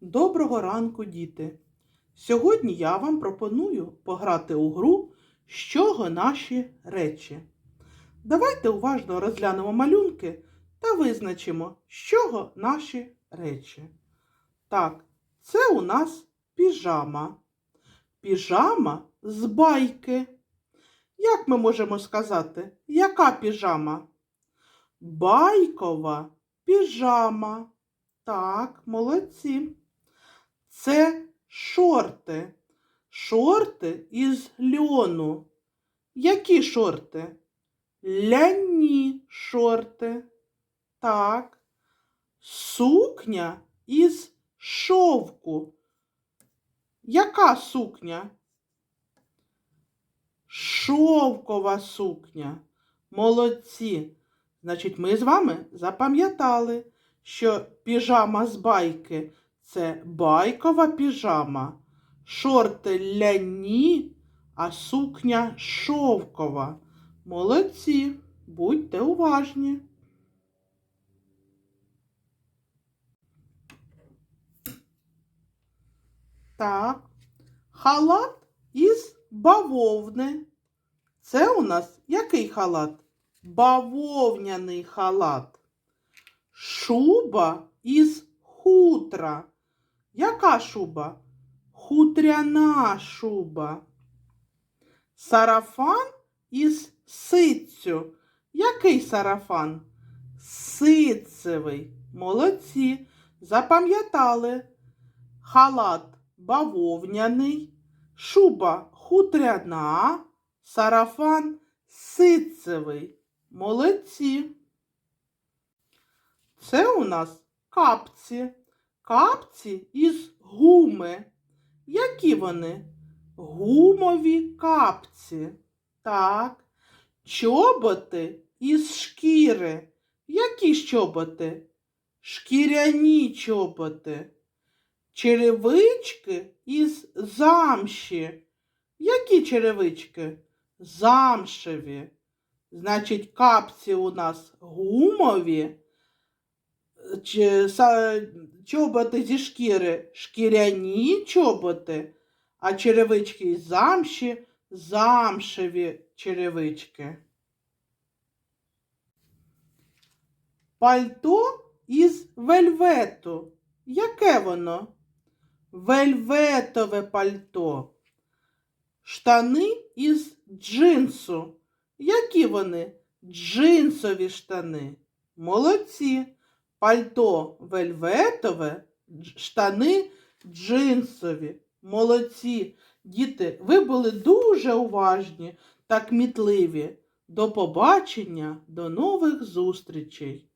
Доброго ранку, діти! Сьогодні я вам пропоную пограти у гру з чого наші речі. Давайте уважно розглянемо малюнки та визначимо, з чого наші речі. Так, це у нас піжама. Піжама з байки. Як ми можемо сказати, яка піжама? Байкова піжама. Так, молодці. Це шорти. Шорти із льону. Які шорти? Ляні шорти. Так. Сукня із шовку. Яка сукня? Шовкова сукня. Молодці. Значить, ми з вами запам'ятали, що піжама з байки це байкова піжама, шорти ляні, а сукня шовкова. Молодці, будьте уважні. Так, халат із бавовни. Це у нас який халат? Бавовняний халат. Шуба із хутра. Яка шуба? Хутряна шуба. Сарафан із ситцю. Який сарафан? Ситцевий. Молодці. Запам'ятали. Халат бавовняний, шуба хутряна, сарафан ситцевий. Молодці. Це у нас капці. Капці із гуми. Які вони? Гумові капці. Так. Чоботи із шкіри. Які чоботи? Шкіряні чоботи. Черевички із замші. Які черевички? Замшеві. Значить, капці у нас гумові, чоботи зі шкіри шкіряні чоботи, а черевички із замші замшеві черевички. Пальто із вельвету. Яке воно? Вельветове пальто. Штани із джинсу. Які вони? Джинсові штани. Молодці. Пальто вельветове, штани джинсові. Молодці. Діти, ви були дуже уважні та кмітливі. До побачення, до нових зустрічей.